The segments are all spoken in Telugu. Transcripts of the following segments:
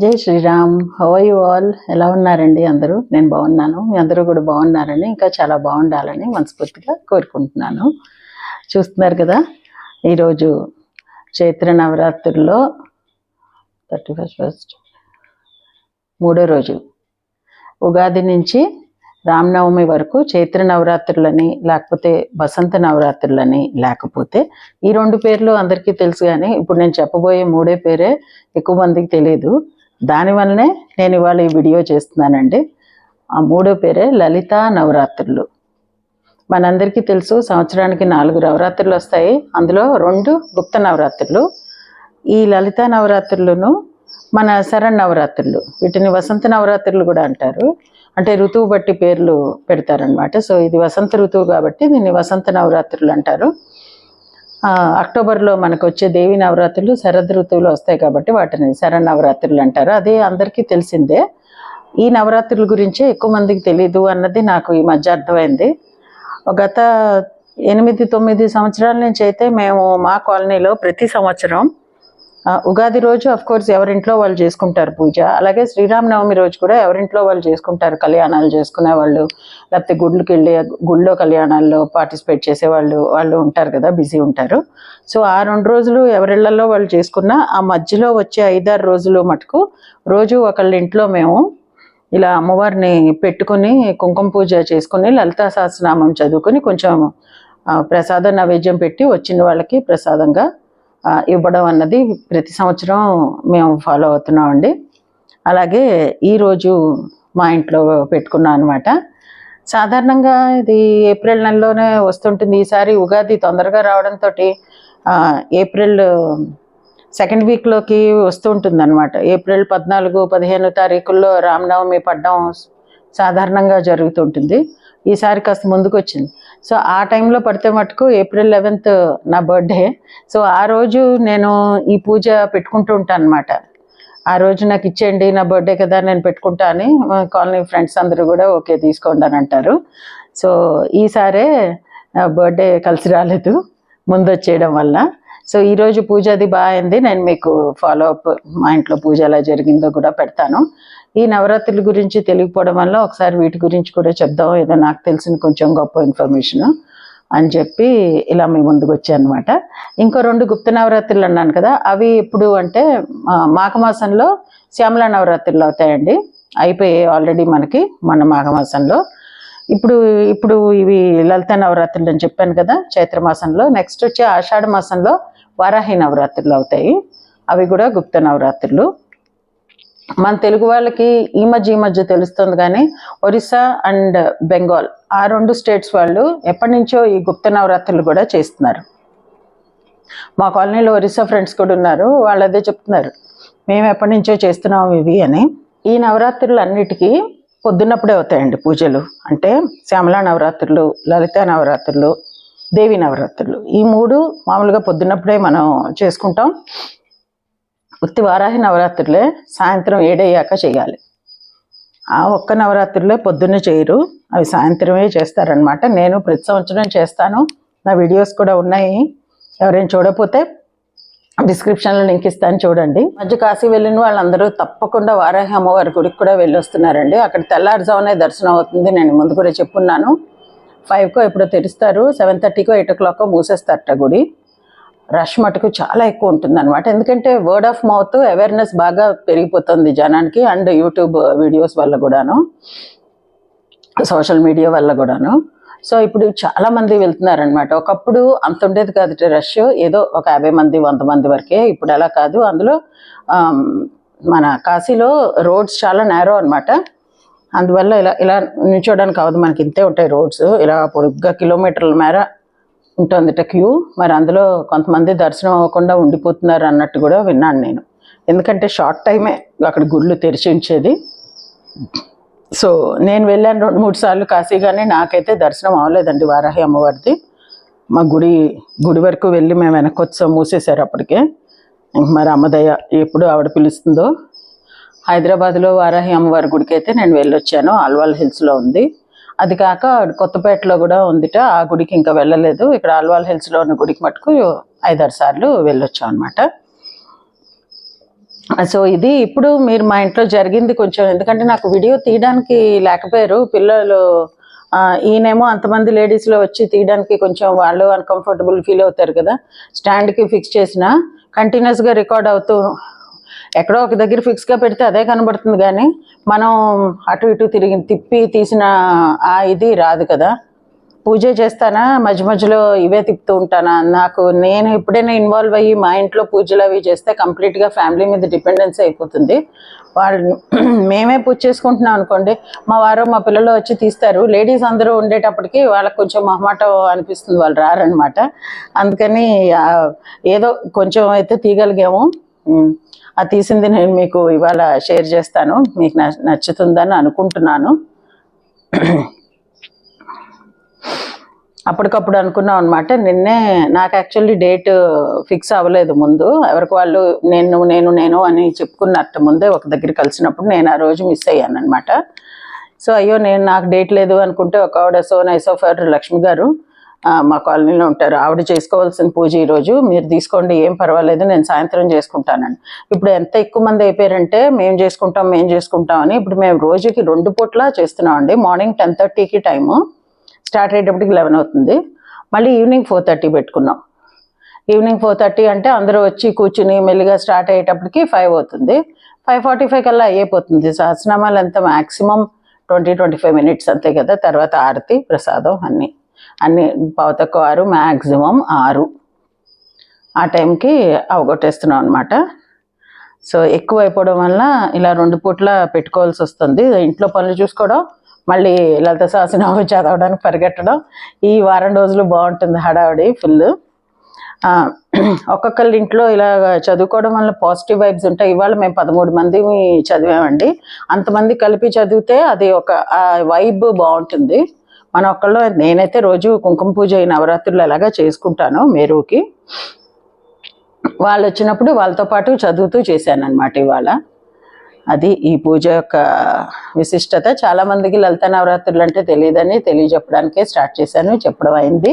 జై శ్రీరామ్. హౌ యు ఆల్ ఎలా ఉన్నారండి అందరూ? నేను బాగున్నాను. మీ అందరూ కూడా బాగున్నారని ఇంకా చాలా బాగుండాలని మనస్ఫూర్తిగా కోరుకుంటున్నాను. చూస్తున్నారు కదా ఈరోజు చైత్ర నవరాత్రుల్లో థర్టీ ఫస్ట్ ఫస్ట్ మూడో రోజు. ఉగాది నుంచి రామనవమి వరకు చైత్ర నవరాత్రులని లేకపోతే వసంత నవరాత్రులని లేకపోతే ఈ రెండు పేర్లు అందరికీ తెలుసు కానీ ఇప్పుడు నేను చెప్పబోయే మూడే పేరే ఎక్కువ మందికి తెలియదు దానివల్లనే నేను ఇవాళ ఈ వీడియో చేస్తున్నానండి. ఆ మూడో పేరే లలిత నవరాత్రులు. మనందరికీ తెలుసు సంవత్సరానికి నాలుగు నవరాత్రులు వస్తాయి. అందులో రెండు గుప్త నవరాత్రులు. ఈ లలిత నవరాత్రులను మన శరణ్ నవరాత్రులు వీటిని వసంత నవరాత్రులు కూడా అంటారు. అంటే ఋతువు బట్టి పేర్లు పెడతారనమాట సో ఇది వసంత ఋతువు కాబట్టి దీన్ని వసంత నవరాత్రులు అంటారు. అక్టోబర్లో మనకు వచ్చే దేవి నవరాత్రులు శరద్ ఋతువులో వస్తాయి కాబట్టి వాటిని శరణ్ నవరాత్రులు అంటారు. అదే అందరికీ తెలిసిందే. ఈ నవరాత్రుల గురించే ఎక్కువ మందికి తెలియదు అన్నది నాకు ఈ మధ్య అర్థమైంది. గత ఎనిమిది తొమ్మిది సంవత్సరాల నుంచి అయితే మేము మా కాలనీలో ప్రతి సంవత్సరం ఉగాది రోజు అఫ్ కోర్స్ ఎవరింట్లో వాళ్ళు చేసుకుంటారు పూజ. అలాగే శ్రీరామనవమి రోజు కూడా ఎవరింట్లో వాళ్ళు చేసుకుంటారు కళ్యాణాలు చేసుకునే వాళ్ళు. లేకపోతే గుళ్ళకి వెళ్ళి గుళ్ళో కళ్యాణాల్లో పార్టిసిపేట్ చేసే వాళ్ళు వాళ్ళు ఉంటారు కదా బిజీ ఉంటారు. సో ఆ రెండు రోజులు ఎవరిళ్ళలో వాళ్ళు చేసుకున్నా ఆ మధ్యలో వచ్చే ఐదారు రోజులు మటుకు రోజు ఒకళ్ళ ఇంట్లో మేము ఇలా అమ్మవారిని పెట్టుకుని కుంకుమ పూజ చేసుకుని లలితా సహస్రనామం చదువుకుని కొంచెం ప్రసాదం ప్రసాద నైవేద్యం పెట్టి వచ్చిన వాళ్ళకి ప్రసాదంగా ఇవ్వడం అన్నది ప్రతి సంవత్సరం మేము ఫాలో అవుతున్నామండి. అలాగే ఈరోజు మా ఇంట్లో పెట్టుకున్నాం అనమాట సాధారణంగా ఇది ఏప్రిల్ నెలలోనే వస్తుంటుంది. ఈసారి ఉగాది తొందరగా రావడంతో ఏప్రిల్ సెకండ్ వీక్లోకి వస్తూ ఉంటుంది అనమాట ఏప్రిల్ పద్నాలుగు పదిహేను తారీఖుల్లో రామనవమి పడ్డం సాధారణంగా జరుగుతుంటుంది. ఈసారి కాస్త ముందుకు వచ్చింది సో ఆ టైంలో పడితే మటుకు ఏప్రిల్ లెవెన్త్ నా బర్త్డే సో ఆ రోజు నేను ఈ పూజ పెట్టుకుంటూ ఉంటాను అనమాట ఆ రోజు నాకు ఇచ్చేయండి నా బర్త్డే కదా నేను పెట్టుకుంటా అని కాలనీ ఫ్రెండ్స్ అందరూ కూడా ఓకే తీసుకోండి అని అంటారు. సో ఈసారే నా బర్త్డే కలిసి రాలేదు ముందు వచ్చేయడం వల్ల. సో ఈరోజు పూజ అది బాగా అయింది నేను మీకు ఫాలో అప్ మా ఇంట్లో పూజ ఎలా జరిగిందో కూడా పెడతాను. ఈ నవరాత్రుల గురించి తెలియకపోవడం వల్ల ఒకసారి వీటి గురించి కూడా చెప్దాం. ఏదో నాకు తెలిసిన కొంచెం గొప్ప ఇన్ఫర్మేషన్ అని చెప్పి ఇలా మీ ముందుకు వచ్చానమాట. ఇంకో రెండు గుప్త నవరాత్రులు అన్నాను కదా అవి ఎప్పుడు అంటే మాఘమాసంలో శ్యామల నవరాత్రులు అవుతాయండి. అయిపోయాయి ఆల్రెడీ మనకి మన మాఘమాసంలో. ఇప్పుడు ఇప్పుడు ఇవి లలిత నవరాత్రులు అని చెప్పాను కదా చైత్ర మాసంలో. నెక్స్ట్ వచ్చి ఆషాఢ మాసంలో వారాహి నవరాత్రులు అవుతాయి. అవి కూడా గుప్త నవరాత్రులు. మన తెలుగు వాళ్ళకి ఈ మధ్య ఈ మధ్య తెలుస్తుంది కానీ ఒరిస్సా అండ్ బెంగాల్ ఆ రెండు స్టేట్స్ వాళ్ళు ఎప్పటి నుంచో ఈ గుప్త నవరాత్రులు కూడా చేస్తున్నారు. మా కాలనీలో ఒరిస్సా ఫ్రెండ్స్ కూడా ఉన్నారు వాళ్ళు అదే చెప్తున్నారు. మేము ఎప్పటి నుంచో చేస్తున్నాం ఇవి అని. ఈ నవరాత్రులు అన్నిటికీ పొద్దున్నప్పుడే అవుతాయండి పూజలు. అంటే శ్యామల నవరాత్రులు లలిత నవరాత్రులు దేవి నవరాత్రులు. ఈ మూడు మామూలుగా పొద్దున్నప్పుడే మనం చేసుకుంటాం. ఉత్తి వారాహి నవరాత్రులే సాయంత్రం ఏడయ్యాక చేయాలి. ఆ ఒక్క నవరాత్రులే పొద్దున్నే చేయరు. అవి సాయంత్రమే చేస్తారనమాట నేను ప్రతి సంవత్సరం చేస్తాను. నా వీడియోస్ కూడా ఉన్నాయి. ఎవరైనా చూడకపోతే డిస్క్రిప్షన్లో లింక్ ఇస్తాను చూడండి. మధ్య కాశీ వెళ్ళిన వాళ్ళందరూ తప్పకుండా వారాహి అమ్మవారి గుడికి కూడా వెళ్ళొస్తున్నారండి. అక్కడ తెల్లారుజామునే దర్శనం అవుతుంది. నేను ముందు కూడా చెప్పున్నాను. ఫైవ్కో ఎప్పుడో తెరుస్తారు. సెవెన్ థర్టీకో ఎయిట్ ఓ క్లాక్కో మూసేస్తారట గుడి. రష్ మటుకు చాలా ఎక్కువ ఉంటుంది అనమాట ఎందుకంటే వర్డ్ ఆఫ్ మౌత్ అవేర్నెస్ బాగా పెరిగిపోతుంది జనానికి అండ్ యూట్యూబ్ వీడియోస్ వల్ల కూడాను. సోషల్ మీడియా వల్ల కూడాను. సో ఇప్పుడు చాలామంది వెళ్తున్నారనమాట ఒకప్పుడు అంత ఉండేది కాదు రష్. ఏదో ఒక యాభై మంది వంద మంది వరకే. ఇప్పుడు అలా కాదు. అందులో మన కాశీలో రోడ్స్ చాలా నేరో అనమాట అందువల్ల ఇలా ఇలా నిల్చోడానికి అవ్వదు మనకి ఇంతే ఉంటాయి రోడ్స్. ఇలా పొడుగ్గా కిలోమీటర్ల మేర ఉంటుందిట క్యూ. మరి అందులో కొంతమంది దర్శనం అవ్వకుండా ఉండిపోతున్నారు అన్నట్టు కూడా విన్నాను నేను. ఎందుకంటే షార్ట్ టైమే అక్కడ గుళ్ళు తెరిచి ఉంచేది. సో నేను వెళ్ళాను రెండు మూడు సార్లు కాశీ కానీ నాకైతే దర్శనం అవ్వలేదండి వారాహి అమ్మవారిది. మా గుడి గుడి వరకు వెళ్ళి మేము వెనక్కి వచ్చాం మూసేశారు అప్పటికే. మరి అమ్మదయ్య ఎప్పుడు ఆవిడ పిలుస్తుందో. హైదరాబాద్లో వారాహి అమ్మవారి గుడికి అయితే నేను వెళ్ళొచ్చాను. ఆల్వాల్ హిల్స్లో ఉంది. అది కాక కొత్తపేటలో కూడా ఉందిట ఆ గుడికి ఇంకా వెళ్ళలేదు. ఇక్కడ ఆల్వాల్ హిల్స్లో ఉన్న గుడికి మటుకు ఐదారు సార్లు వెళ్ళొచ్చాం అనమాట సో ఇది ఇప్పుడు మీరు మా ఇంట్లో జరిగింది కొంచెం ఎందుకంటే నాకు వీడియో తీయడానికి లేకపోయారు. పిల్లలు ఈయనేమో అంతమంది లేడీస్లో వచ్చి తీయడానికి కొంచెం వాళ్ళు అన్కంఫర్టబుల్ ఫీల్ అవుతారు కదా. స్టాండ్కి ఫిక్స్ చేసిన కంటిన్యూస్గా రికార్డ్ అవుతూ ఎక్కడో ఒక దగ్గర ఫిక్స్గా పెడితే అదే కనబడుతుంది కానీ మనం అటు ఇటు తిరిగి తిప్పి తీసిన ఆ ఇది రాదు కదా. పూజ చేస్తానా? మధ్య మధ్యలో ఇవే తిప్పుతూ ఉంటానా? నాకు నేను ఎప్పుడైనా ఇన్వాల్వ్ అయ్యి మా ఇంట్లో పూజలు అవి చేస్తే కంప్లీట్గా ఫ్యామిలీ మీద డిపెండెన్స్ అయిపోతుంది. వాళ్ళు మేమే పూజ చేసుకుంటున్నాం అనుకోండి మా వారు మా పిల్లలు వచ్చి తీస్తారు. లేడీస్ అందరూ ఉండేటప్పటికి వాళ్ళకి కొంచెం మొహమాటం అనిపిస్తుంది వాళ్ళు రారనమాట. అందుకని ఏదో కొంచెం అయితే తీయగలిగాము. అది ఆ తీసింది నేను మీకు ఇవాళ షేర్ చేస్తాను. మీకు నచ్చుతుందని అనుకుంటున్నాను. అప్పటికప్పుడు అనుకున్నాం అనమాట నిన్నే నాకు యాక్చువల్లీ డేట్ ఫిక్స్ అవ్వలేదు ముందు. ఎవరికి వాళ్ళు నేను నేను నేను అని చెప్పుకున్నట్టు ముందే ఒక దగ్గర కలిసినప్పుడు నేను ఆ రోజు మిస్ అయ్యాను అనమాట సో అయ్యో నేను నాకు డేట్ లేదు అనుకుంటే ఒక ఆవిడ సో నైస్ ఆఫ్ లక్ష్మి గారు. మా కాలనీలో ఉంటారు. ఆవిడ చేసుకోవాల్సిన పూజ ఈరోజు మీరు తీసుకోండి ఏం పర్వాలేదు నేను సాయంత్రం చేసుకుంటానండి ఇప్పుడు ఎంత ఎక్కువ మంది అయిపోయారంటే మేము చేసుకుంటాం మేము చేసుకుంటాం అని. ఇప్పుడు మేము రోజుకి రెండు పూట్ల చేస్తున్నామండి. మార్నింగ్ టెన్ థర్టీకి టైము. స్టార్ట్ అయ్యేటప్పటికి లెవెన్ అవుతుంది. మళ్ళీ ఈవినింగ్ ఫోర్ థర్టీ పెట్టుకున్నాం. ఈవినింగ్ ఫోర్ థర్టీ అంటే అందరూ వచ్చి కూర్చుని మెల్లిగా స్టార్ట్ అయ్యేటప్పటికి ఫైవ్ అవుతుంది. ఫైవ్ ఫార్టీ ఫైవ్ కల్లా అయిపోతుంది. సహస్రనామాలు ఎంత maximum twenty twenty five minutes అంతే కదా. తర్వాత ఆరతి ప్రసాదం అన్నీ. అన్ని పావు ఆరు మ్యాక్సిమం ఆరు. ఆ టైంకి అవగొట్టేస్తున్నాం అనమాట సో ఎక్కువ అయిపోవడం వల్ల ఇలా రెండు పూట్ల పెట్టుకోవాల్సి వస్తుంది. ఇంట్లో పనులు చూసుకోవడం మళ్ళీ లలిత సహస్రనామం చదవడానికి పరిగెట్టడం ఈ వారం రోజులు బాగుంటుంది హడావిడి ఫుల్. ఒక్కొక్కళ్ళ ఇంట్లో ఇలా చదువుకోవడం వల్ల పాజిటివ్ వైబ్స్ ఉంటాయి. ఇవాళ మేము పదమూడు మంది చదివామండి. అంతమంది కలిపి చదివితే అది ఒక వైబ్ బాగుంటుంది. మన ఒక్కళ్ళు నేనైతే రోజు కుంకుమ పూజ నవరాత్రులు అలాగా చేసుకుంటాను మేరుకి. వాళ్ళు వచ్చినప్పుడు వాళ్ళతో పాటు చదువుతూ చేశాను అనమాట ఇవాళ. అది ఈ పూజ యొక్క విశిష్టత. చాలామందికి లలిత నవరాత్రులు అంటే తెలియదని తెలియజెప్పడానికే స్టార్ట్ చేశాను. చెప్పడం అయింది.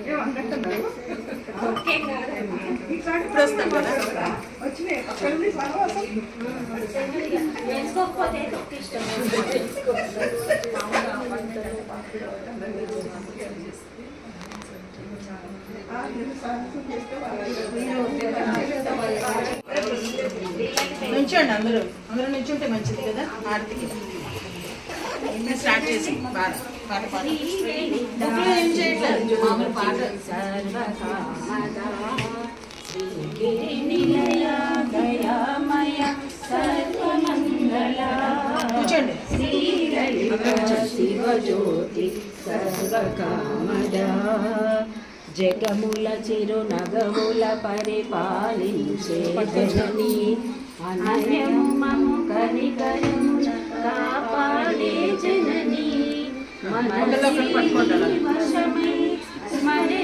లేదు మీలాంటి నుంచోండి అందరూ. అందరూ నుంచుంటే మంచిది కదా? ఆర్తికి. స్టార్ట్ చేసి బాగా. పాట పాట బుక్లో ఏం చేయట్లేదు మామూలు పాట. సర్వకామదా శ్రీగిరినిలయ దయామయ సర్వమంగళ కూర్చోండి. శ్రీలలిత శివజ్యోతి సర్వకామదా. జగముల చిరునగముల పరిపాలించే జనని అనయము మము కనికరముల కాపాడే జనని स्मरणे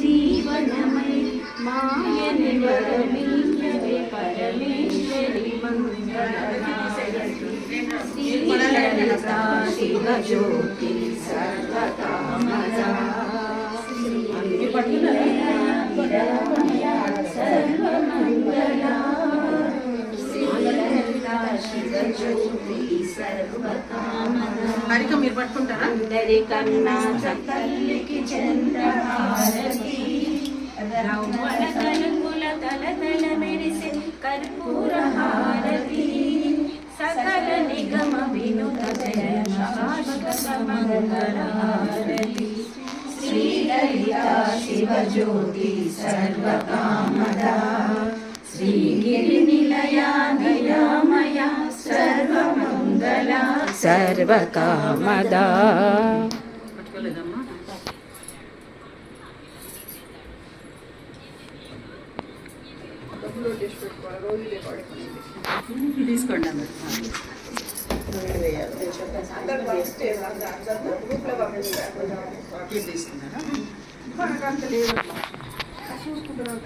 जीवनमय मायने परमेश्वरे परमेश्वरि मङ्गलता शिवज्योति सर्वता सर्वमङ्गला शिवज्योति सर्वका మీరు పట్టుకుంటారా అందరికన్నా చక్కల్లికి చంద్రహారతి నవ్వల తలుపుల తల తల మెరిసే కర్పూర హారతి సకల నిగమ వినుత జయ శాశ్వత మంగళహారతి శ్రీలలిత శివజ్యోతి సర్వకామదా ఇది తీసుకున్నారా మనకు అంత లేదు చూసుకుంటున్నాం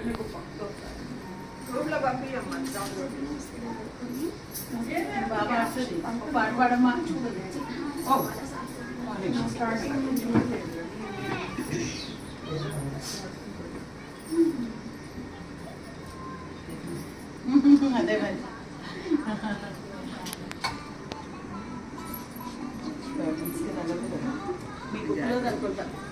గ్రూప్లో పంపించమ్మా బాబా వస్తుంది. ఓ. అదే మరి. మీకు కుదరదు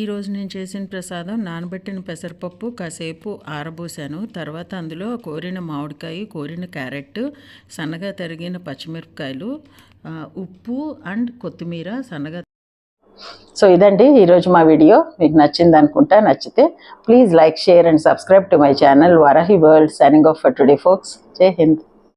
ఈరోజు నేను చేసిన ప్రసాదం నానబెట్టిన పెసరపప్పు కాసేపు ఆరబోసాను. తర్వాత అందులో కోరిన మామిడికాయ కోరిన క్యారెట్ సన్నగా తరిగిన పచ్చిమిరపకాయలు ఉప్పు అండ్ కొత్తిమీర సన్నగా సో ఇదండి ఈరోజు మా వీడియో. మీకు నచ్చింది అనుకుంటా నచ్చితే please like share and subscribe to my channel Varahi world signing off for today folks. జై హింద్.